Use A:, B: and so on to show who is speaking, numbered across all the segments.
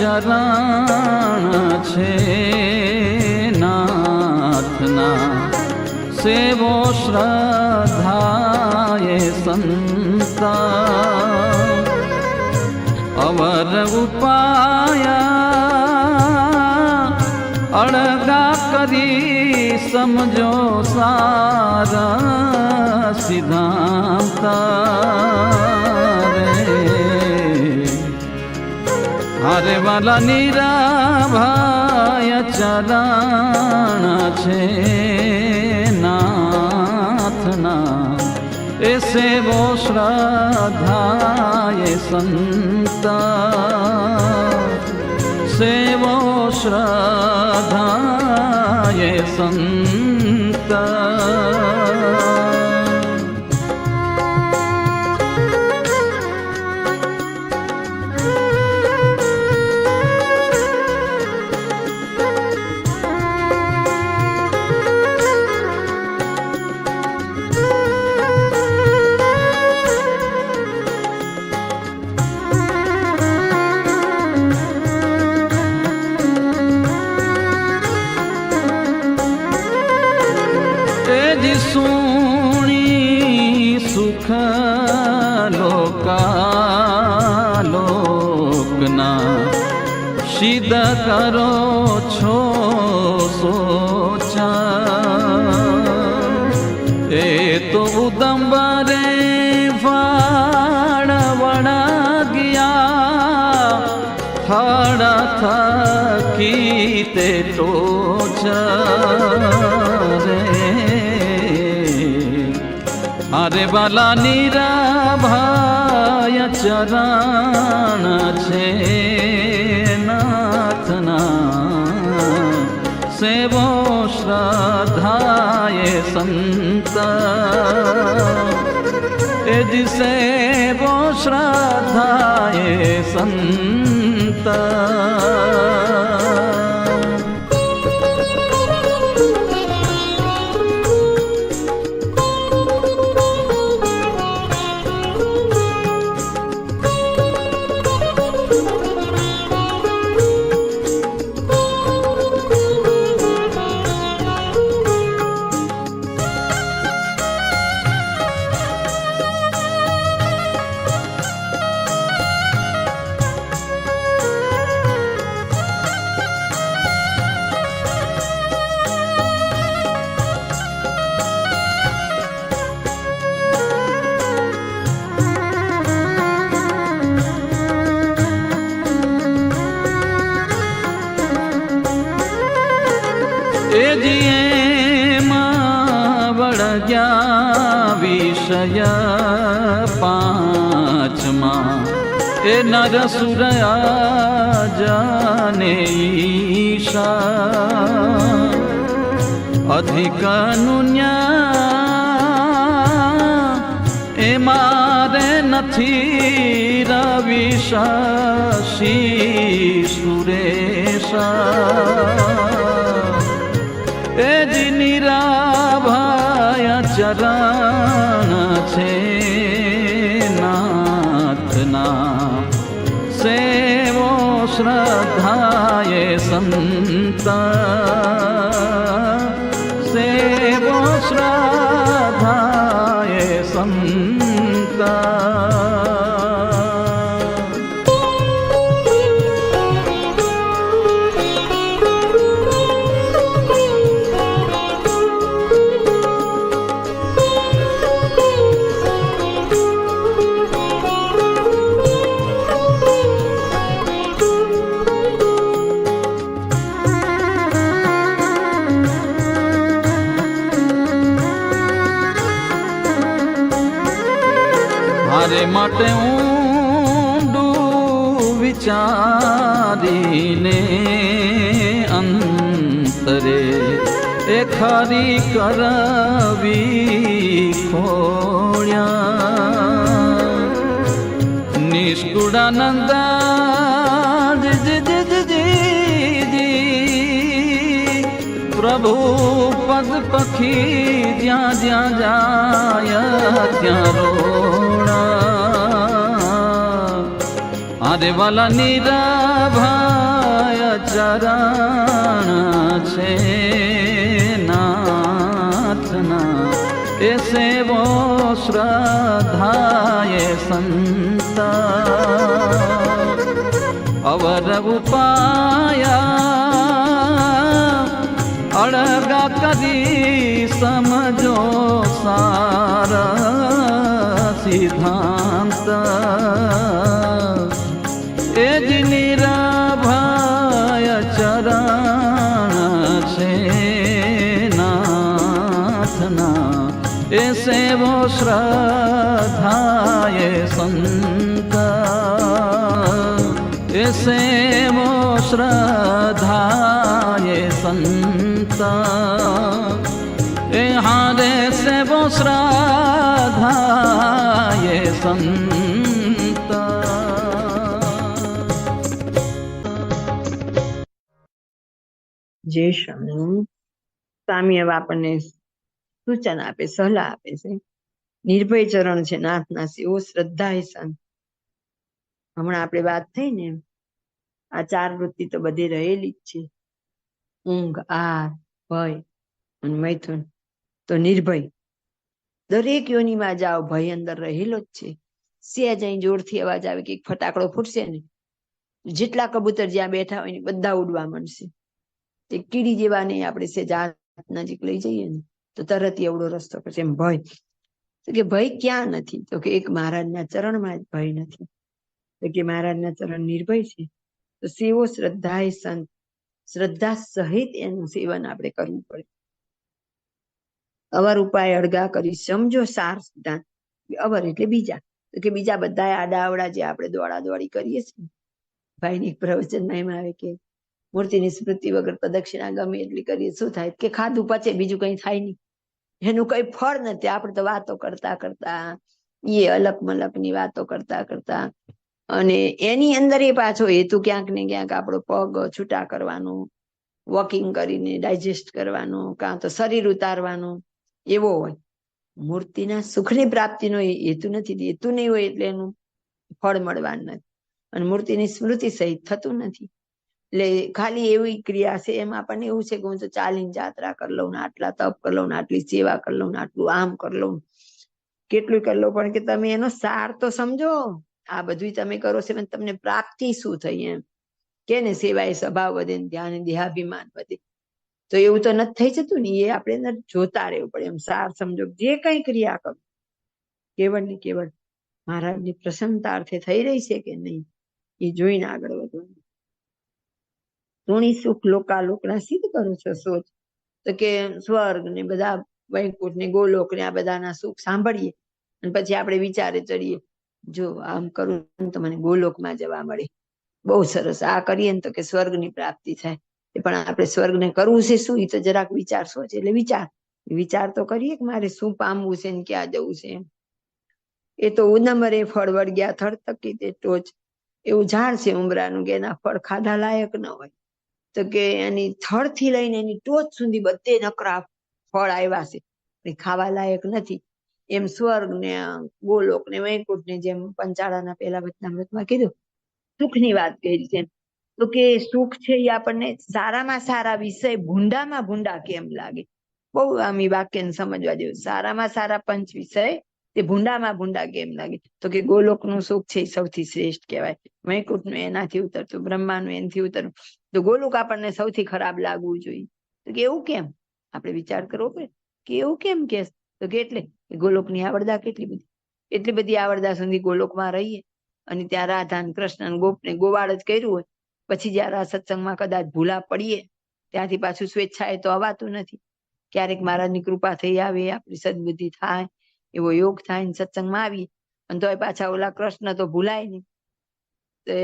A: ચરણ છે નાથના સેવો શ્રદ્ધાએ સંત અવર ઉપાયા અળગા કરી સમજો સારા સિદ્ધાંત હારે વાલા નીરાભાય ચરણ છે નાથના. એ સેવો શ્રદ્ધાય સંત. સેવો શ્રદ્ધાય સંતા. લોકાલોકના સિદ્ધ કરો છો સોચા એ તો ઉદંબરે ફાળ વડા ગયા ફળ થકી તે ટોચ રે અરે બાલા નીરાભાય ચરણ છે નાથના. સેવો શ્રદ્ધાએ સંત. એ જ સેવો શ્રદ્ધાએ સંત. જીએમાં વળગ્યા વિષય પાંચમાં એ નર સુરયા જાને ઈશા અધિક એ મારે નથી રવિ શશી સુરેશા એ નિરાભાય ચરણ છે માટે ઊંડું વિચારીને અંતરે એ ખરી કરવી ખોળ્યા નિષ્કુળાનંદ પ્રભુ પદ પખી જ્યાં જ્યાં જાય ત્યાં રોણા. આરે વાલા નીરાભા ચરણ છે નાથના. એ સેવો શ્રદ્ધાય સંત અવર ઉપાયા અળગા કરી સમજો સાર સિદ્ધાંત. એ સેવો શ્રદ્ધાય સંત એ સેવો શ્રદ્ધાય સંત એ હારે સેવો શ્રદ્ધાય સંત
B: જે સ્વામી હવે આપણને સૂચન આપે સલાહ આપે છે નિર્ભય ચરણ છે નાથના સેવો શ્રદ્ધા સંત હમણાં આપણે વાત થઈ ને આ ચાર વૃત્તિ તો બધી રહેલી જ છે ઊંઘ આર ભય અને મૈથુન તો નિર્ભય દરેક યોનીમાં જાઓ ભય અંદર રહેલો જ છે સેજ અહીં જોરથી અવાજ આવે કે ફટાકડો ફૂટશે ને જેટલા કબૂતર જ્યાં બેઠા હોય ને બધા ઉડવા મળશે તે કીડી જેવા નહીં આપણે સેજ હાથ નજીક લઈ જઈએ ને તો તરત એવડો રસ્તો કરશે એમ ભય. તો કે ભય ક્યાં નથી? તો કે એક મહારાજના ચરણમાં જ ભય નથી. તો કે મહારાજના ચરણ નિર્ભય છે. તો સેવો શ્રદ્ધા સંત. શ્રદ્ધા સહિત એનું સેવન આપણે કરવું પડે. અવર ઉપાય અડગા કરી સમજો સાર સિદ્ધાંત. અવર એટલે બીજા. તો કે બીજા બધા આડા અવડા જે આપણે દોડા દોડી કરીએ છીએ. ભાઈની પ્રવચનમાં એમ આવે કે મૂર્તિની સ્મૃતિ વગર પ્રદક્ષિણા ગમે એટલી કરીએ શું થાય? કે ખાધું પચે, બીજું કઈ થાય નહીં. એનું કઈ ફળ નથી. આપણે તો વાતો કરતા કરતા, એ અલક મલકની વાતો કરતા કરતા અને એની અંદર એ પાછો હેતુ ક્યાંક ને ક્યાંક આપણો પગ છૂટા કરવાનો વોકિંગ કરીને ડાયજેસ્ટ કરવાનો, કાં તો શરીર ઉતારવાનું, એવો હોય. મૂર્તિના સુખની પ્રાપ્તિનો હેતુ નથી. હેતુ નહીં હોય એટલે એનું ફળ મળવાનું નથી. અને મૂર્તિની સ્મૃતિ સહિત થતું નથી. એટલે ખાલી એવી ક્રિયા છે. એમાં આપણને એવું છે કે હું તો ચાલીને જાત્રા કરી લઉં આટલા તપ કરી લઉં ને આટલી સેવા કરી લઉં ને આટલું આમ કરી લઉં. કેટલું કરી લઉં, પણ કે તમે એનો સાર તો સમજો. આ બધું તમે કરો છો તમને પ્રાપ્તિ શું થઈ એમ? કે ને સેવાય સ્વભાવ વધે ને ધ્યાન દેહાભિમાન વધે. તો એવું તો નથી થઈ જતું ને, એ આપણે અંદર જોતા રહેવું પડે. એમ સાર સમજો જે કઈ ક્રિયા કરો. કેવળ ને કેવળ મહારાજની પ્રસન્નતા અર્થે થઈ રહી છે કે નહીં, એ જોઈને આગળ ઋણી સુખ લોકાલોકના સિદ્ધ કરો છો સોચ તો કે સ્વર્ગ ને બધા વૈકુંઠ ને ગોલોક ને આ બધાના સુખ સાંભળીએ અને પછી આપણે વિચારે ચડીએ, જો આમ કરું તો મને ગોલોકમાં જવા મળે. બહુ સરસ. આ કરીએ ને તો કે સ્વર્ગની પ્રાપ્તિ થાય. એ પણ આપણે સ્વર્ગને કરવું છે શું? એ તો જરાક વિચાર સોચે એટલે વિચાર. વિચાર તો કરીએ કે મારે શું પામવું છે ને ક્યાં જવું છે એમ. એ તો ઉનમરે ફળ વળગ્યા થડતકી તે ટોચ. એવું ઝાડ છે ઉમરાનું કે એના ફળ ખાધા લાયક ન હોય. તો કે એની થડથી લઈને એની ટોચ સુધી બધે નકરા ફળ આવ્યા છે. એ ખાવા લાયક નથી. એમ સ્વર્ગ ને ગોલોક ને વૈકુંઠ ને જેમ પંચાળાના પેલા વચનામૃતમાં કીધું, સુખની વાત કરી છે તો કે સુખ છે એ આપણને સારામાં સારા વિષય ભૂંડામાં ભૂંડા કેમ લાગે? બહુ આમ વાક્યને સમજવા જેવું. સારામાં સારા પંચ વિષય તે ભૂંડામાં ભૂંડા કેમ લાગે? તો કે ગોલોકનું સુખ છે સૌથી શ્રેષ્ઠ કહેવાય. વૈકુંઠનું એનાથી ઉતરતું બ્રહ્માનું એનાથી ઉતરતું તો ગોલુક આપણને સૌથી ખરાબ લાગવું જોઈએ. તો કે એવું કેમ? આપણે વિચાર કરવો પડે. કે એવું કેમ કે? તો કે એટલે ગોલોકની આવડદા કેટલી બધી? એટલી બધી આવડદા સુધી ગોલોકમાં રહીએ. અને ત્યાં રાધા કૃષ્ણ ગોપને ગોપ ગોવાળ જ કર્યું હોય. પછી જયારે આ સત્સંગમાં કદાચ ભૂલા પડીએ, ત્યાંથી પાછું સ્વેચ્છાએ તો અવાતું નથી. ક્યારેક મહારાજની કૃપા થઈ આવે, આપણી સદબુદ્ધિ થાય, એવો યોગ થાય ને સત્સંગમાં આવીએ. અને તોય પાછા ઓલા કૃષ્ણ તો ભૂલાય નહીં. તે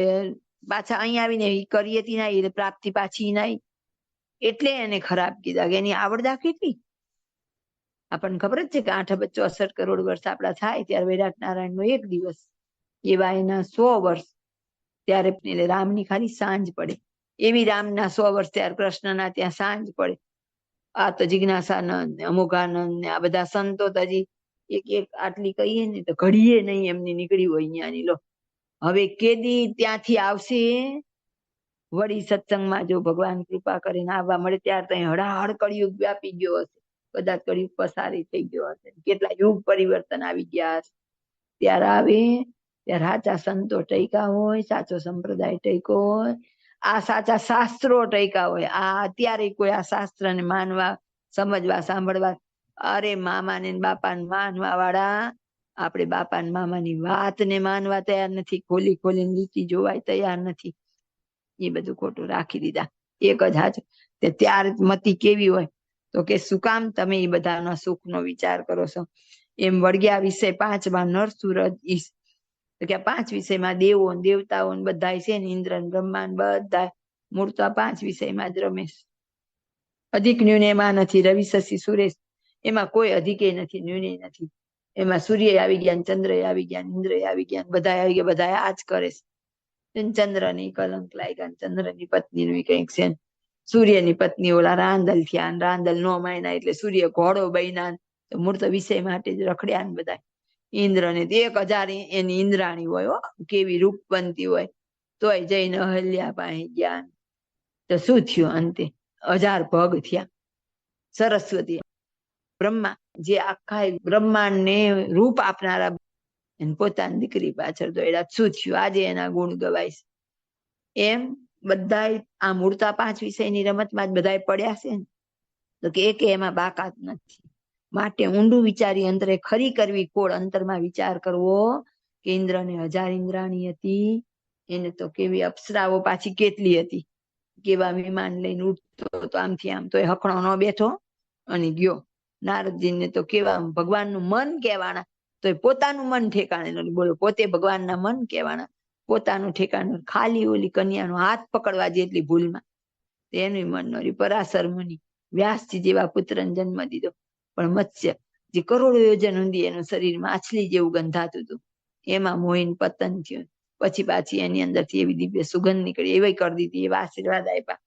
B: પાછા અહીં આવીને કરી હતી ના પ્રાપ્તિ પાછી નહીં. એટલે એને ખરાબ કીધા. કે એની આવડતા કેટલી આપણને ખબર જ છે કે આઠ અબજ ચોસઠ કરોડ વર્ષ આપડા થાય ત્યારે વિરાટ નારાયણ એક દિવસ એવા એના સો વર્ષ ત્યારે એટલે રામની ખાલી સાંજ પડે. એવી રામના સો વર્ષ ત્યારે કૃષ્ણના ત્યાં સાંજ પડે. આ તો જિજ્ઞાસાનંદ અમુકાનંદ ને આ બધા સંતો હજી એક એક આટલી કહીએ ને તો ઘડીએ નહીં એમની નીકળી હોય અહીંયાની લો હવે કેદી ત્યાંથી આવશે? વળી સત્સંગમાં જો ભગવાન કૃપા કરીને આવવા મળે, ત્યારે ત્યાં હળાહળ કળિયુગ વ્યાપી ગયો હશે. કદાચ કળિયુગ પસારી થઈ ગયો હશે. કેટલા યુગ પરિવર્તન આવી ગયા હશે. ત્યારે આવે ત્યારે સાચા સંતો ટૈકા હોય, સાચો સંપ્રદાય ટૈકો હોય, આ સાચા શાસ્ત્રો ટૈકા હોય. આ અત્યારે કોઈ આ શાસ્ત્રને માનવા, સમજવા, સાંભળવા, અરે મામાને ને બાપાને માનવા વાળા આપણે બાપા ને મામાની વાતને માનવા તૈયાર નથી, ખોલી ખોલીને લીટી જોવાય તૈયાર નથી. એ બધું ખોટું રાખી દીધા. એક જ હાચ તે ત્યારે મતી કેવી હોય? તો કે, શું કામ તમે એ બધાના સુખનો વિચાર કરો છો? એમ વળગ્યા વિષય પાંચમાં નર સુરજ ઈશ તો કે પાંચ વિષયમાં દેવો દેવતાઓ બધા છે ને ઇન્દ્ર ને બ્રહ્મા ને બધા મૂળ પાંચ વિષયમાં જ રમેશ અધિક ન્યૂન એમાં નથી. રવિ, શશી, સુરેશ. એમાં કોઈ અધિકે નથી ન્યૂને નથી. એમાં સૂર્ય આવી ગયા ચંદ્ર આવી ગયા ઇન્દ્ર આવી ગયા બધા આવી ગયા બધા આ જ કરે છે. ચંદ્રની કલંક લાગ્યા ને ચંદ્રની પત્ની નું કંઈક છે સૂર્યની પત્ની ઓલા રાંધલ થયા રાંધલ નો માયના એટલે સૂર્ય ઘોડો બન્યા ને તો વિષય માટે જ રખડ્યા ને બધા ઇન્દ્ર ને તો એક હજાર એની ઇન્દ્રાણી હોય કેવી બનતી હોય. તોય જઈને અહલ્યા પાસે ગયા તો શું થયું અંતે? હજાર ભગ થયા. સરસ્વતી બ્રહ્મા. જે આખા બ્રહ્માંડ ને રૂપ આપનારા પોતાની દીકરી પાછળ દોડ્યા શું થયું? આજે એના ગુણ ગવાય એમ બધાય આ મૂળતા પાંચ વિષયની રમતમાં જ બધાય પડ્યા છે ને. તો કે એકે એમાં બાકાત નથી. માટે ઊંડું વિચારી અંતરે ખરી કરવી કોળ અંતરમાં વિચાર કરવો કે ઇન્દ્રને હજાર ઇન્દ્રાણી હતી. એને તો કેવી અપ્સરાઓ પાછી કેટલી હતી. કેવા વિમાન લઈને ઉઠતો તો આમથી આમ તો એ હકણો ન બેઠો અને ગયો. નારદજીને તો કેવા ભગવાનનું મન કહેવાના તો એ પોતાનું મન ઠેકાણે. બોલો, પોતે ભગવાનના મન કહેવાના, પોતાનું ઠેકાણું ખાલી ઓલી કન્યાનો હાથ પકડવા જેટલી ભૂલમાં તેનું મન નરી પરાશર મુનિ વ્યાસજી જેવા પુત્રને જન્મ દીધો. પણ મત્સ્ય જે કરોડો યોજન ઊંધી એનું શરીર માછલી જેવું ગંધાતું હતું. એમાં મોહીન પતન થયું. પછી પાછી એની અંદરથી એવી દિવ્ય સુગંધ નીકળી. એવી કરી દીધી, એવા આશીર્વાદ આપ્યા.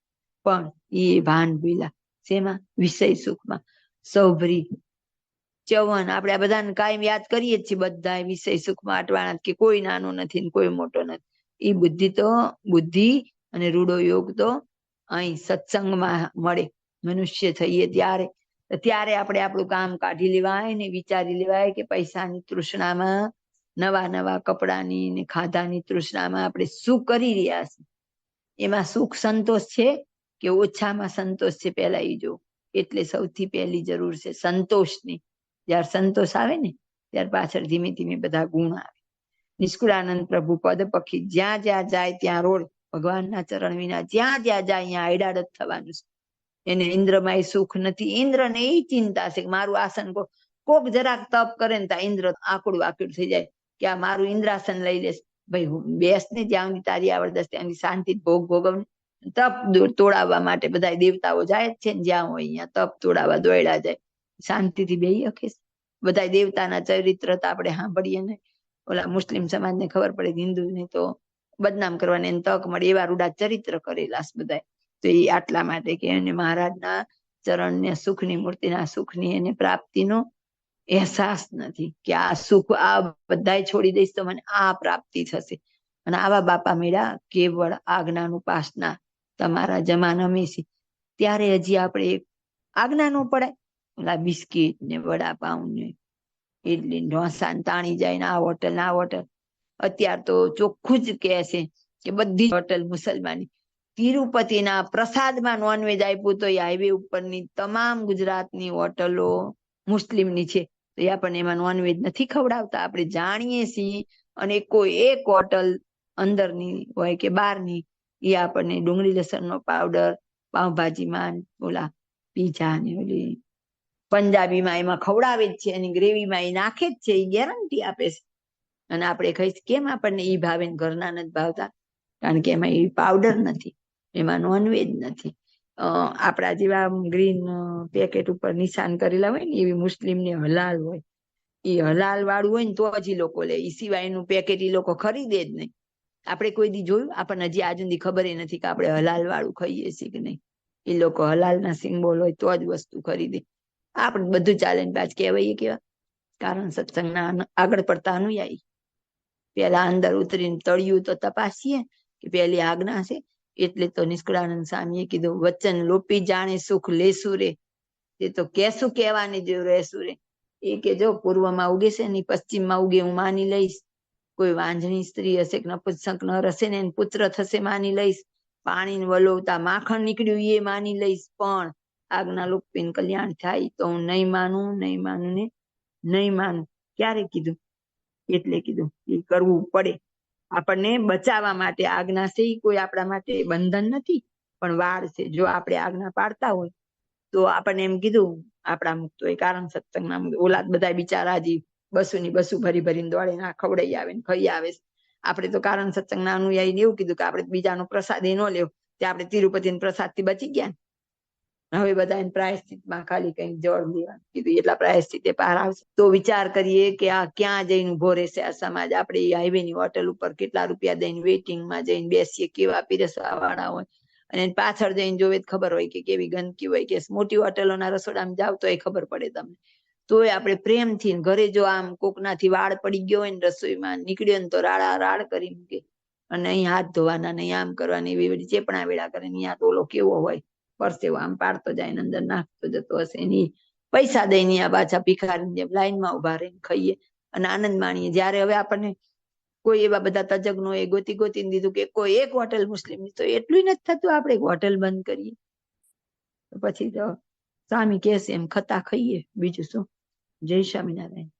B: પણ એ ભાન ભૂલા શેમાં? વિષય સુખમાં. સૌભરી. ચવન આપણે આ બધાને કાયમ યાદ કરીએ જ છીએ બધા વિષય સુખમાં અટવાણા કે કોઈ નાનો નથી ને કોઈ મોટો નથી. એ બુદ્ધિ તો, બુદ્ધિ અને રૂડો યોગ તો અહીં સત્સંગમાં મળે. મનુષ્ય થઈએ ત્યારે. ત્યારે આપણે આપણું કામ કાઢી લેવાય ને વિચારી લેવાય કે પૈસાની તૃષ્ણામાં, નવા નવા કપડાની ને ખાધાની તૃષ્ણામાં આપણે શું કરી રહ્યા છીએ? એમાં સુખ સંતોષ છે કે ઓછામાં સંતોષ છે પહેલા એ જો? એટલે સૌથી પહેલી જરૂર છે સંતોષની. જ્યારે સંતોષ આવે ને, ત્યાર પાછળ ધીમે ધીમે બધા ગુણ આવે. નિષ્કુળાનંદ પ્રભુ પદ પક્ષી જ્યાં જ્યાં જાય ત્યાં રોડ ભગવાનના ચરણ વિના જ્યાં જ્યાં જાય ત્યાં આયડાડ થવાનું છે. એને ઇન્દ્રમાં સુખ નથી. ઇન્દ્રને એ ચિંતા છે કે મારું આસન કોક જરાક તપ કરે ને ત્યાં ઇન્દ્ર આકડું આકડું થઈ જાય કે આ મારું ઇન્દ્રાસન લઈ લેશ. ભાઈ બેસ ને જ્યાં તારી આવડત ત્યાં શાંતિ ભોગ ભોગવ તપ તોડાવવા માટે બધા દેવતાઓ જાય જ છે જ્યાં હોય અહીંયા તપ તોડાવવા દોડ્યા જાય. શાંતિથી બેહી શકે બધા દેવતાના ચરિત્ર તો આપણે સાંભળીએ ને. ઓલા મુસ્લિમ સમાજને ખબર પડે હિન્દુને તો બદનામ કરવાની એને તક મળે એવા રૂડા ચરિત્ર કરેલા બધા તો એ આટલા માટે કે એને મહારાજના ચરણને સુખની મૂર્તિના સુખની એને પ્રાપ્તિનો અહેસાસ નથી કે આ સુખ આ બધાય છોડી દઈશ તો મને આ પ્રાપ્તિ થશે. અને આવા બાપા મેળા કેવળ આજ્ઞાનું ઉપાસના તમારા જમાના મેસી. ત્યારે હજી આપણે આજ્ઞા નો પડાય. ઓલા બિસ્કીટ ને વડાપાઉં ને ઇડલી ઢોસા ને તાણી જાય ને આ હોટલ ને આ હોટલ. અત્યાર તો ચોખ્ખું જ કહે છે કે બધી હોટલ મુસલમાની. તિરુપતિના પ્રસાદમાં નોનવેજ આપ્યું તો એ હાઈવે ઉપરની તમામ ગુજરાતની હોટલો મુસ્લિમની છે. તો એ આપણને એમાં નોનવેજ નથી ખવડાવતા. આપણે જાણીએ છીએ અને કોઈ એક હોટલ અંદરની હોય કે બહારની એ આપણને ડુંગળી લસણનો પાવડર, પાઉભાજીમાં ઓલા પીઝા ને ઓલી પંજાબીમાં એમાં ખવડાવે જ છે અને ગ્રેવીમાં એ નાખે જ છે, એ ગેરંટી આપે છે. અને આપણે કહીશ, કેમ આપણને એ ભાવે ઘરના નથી ભાવતા? કારણ કે એમાં એ પાવડર નથી, એમાં નોનવેજ નથી. આપણા જેવા ગ્રીન પેકેટ ઉપર નિશાન કરેલા હોય ને એવી મુસ્લિમ ને હલાલ હોય. એ હલાલ વાળું હોય ને તો જ લોકો લે એ સિવાયનું પેકેટ ઈ લોકો ખરીદે જ નહીં. આપણે કોઈ દી જોયું? આપણને હજી આજ સુધી ખબર એ નથી કે આપણે હલાલ વાળું ખાઈએ છીએ કે નહીં. એ લોકો હલાલ ના સિમ્બોલ હોય તો જ વસ્તુ ખરીદે. આપણે બધું ચાલે ને પાછ કહેવાય કેવા કારણ સત્સંગના આગળ પડતા અનુયાયી. પેલા અંદર ઉતરીને તળિયું તો તપાસીએ કે પેલી આજ્ઞા છે. એટલે તો નિષ્કળાનંદ સ્વામીએ કીધું, વચન લોપી જાણે સુખ લેસુ રે. તે તો કેશું કહેવાની જેવું રહેશું રે. એ કે જો પૂર્વમાં ઉગે છે ને પશ્ચિમમાં ઉગે હું માની લઈશ. કોઈ વાંજણી સ્ત્રી હશે કે નપુંસક નર હશે ને પુત્ર થશે માની લઈશ. પાણી વલોવતા માખણ નીકળ્યું એ માની લઈશ. પણ આજ્ઞા લોકપીન કલ્યાણ થાય તો હું નહીં માનું નહીં માનું ને નહીં માનું. ક્યારે કીધું? એટલે કીધું એ કરવું પડે. આપણને બચાવવા માટે આજ્ઞા છે એ કોઈ આપણા માટે બંધન નથી. પણ વાળ છે, જો આપણે આજ્ઞા પાડતા હોય તો આપણને એમ કીધું, આપણા મુક્ત હોય કારણ સત્સંગના ઓલાદ ઓલા બધા બિચારા હજી બસુ ની બસુ ભરી ભરીને દોડે ના ખવડાઈ આવે ને ખાઈ આવે. આપણે તો કારણ સત્સંગના અનુયાયી એવું કીધું કે આપણે બીજાનો પ્રસાદ એ ન લેવો. તે આપણે તિરુપતિ પ્રસાદથી બચી ગયા. હવે બધા એને પ્રાયશ્ચિતમાં ખાલી કઈ જળ લેવાનું કીધું એટલા પ્રાયશ્ચિત પાર આવશે. તો વિચાર કરીએ કે આ ક્યાં જઈને ઊભો રહેશે આ સમાજ. આપણે હાઈવે ની હોટલ ઉપર કેટલા રૂપિયા દઈને waiting માં જઈને બેસીએ, કેવા પીરસવા વાળા હોય. અને પાછળ જઈને જોવે ખબર હોય કે કેવી ગંદકી હોય. કે મોટી હોટલોના રસોડામાં જાવ તો એ ખબર પડે તમને. તોય આપણે પ્રેમથી ઘરે જો આમ કોકનાથી વાળ પડી ગયો હોય ને રસોઈમાં નીકળ્યો ને તો રાડા રાડ કરી મૂકે. અને અહીં હાથ ધોવાના નહીં આમ કરવાની એવી બધી ચેપણા વેળા કરે ને તો ઓલો કેવો હોય. પરસેવો આમ પાડતો જાય ને અંદર નાખતો જતો હશે એની પૈસા દઈને આ પાછા ભિખારીની જેમ લાઈનમાં ઊભા રહીને ખાઈએ. અને આનંદ માણીએ. જ્યારે હવે આપણને કોઈ એવા બધા તજજ્ઞો એ ગોતી ગોતી દીધું કે કોઈ એક હોટેલ મુસ્લિમ તો એટલું નથી થતું આપણે એક હોટેલ બંધ કરીએ. પછી તો સ્વામી કેસે એમ, ખતા ખાઈએ, બીજું શું? જય સ્વામિનારાયણ.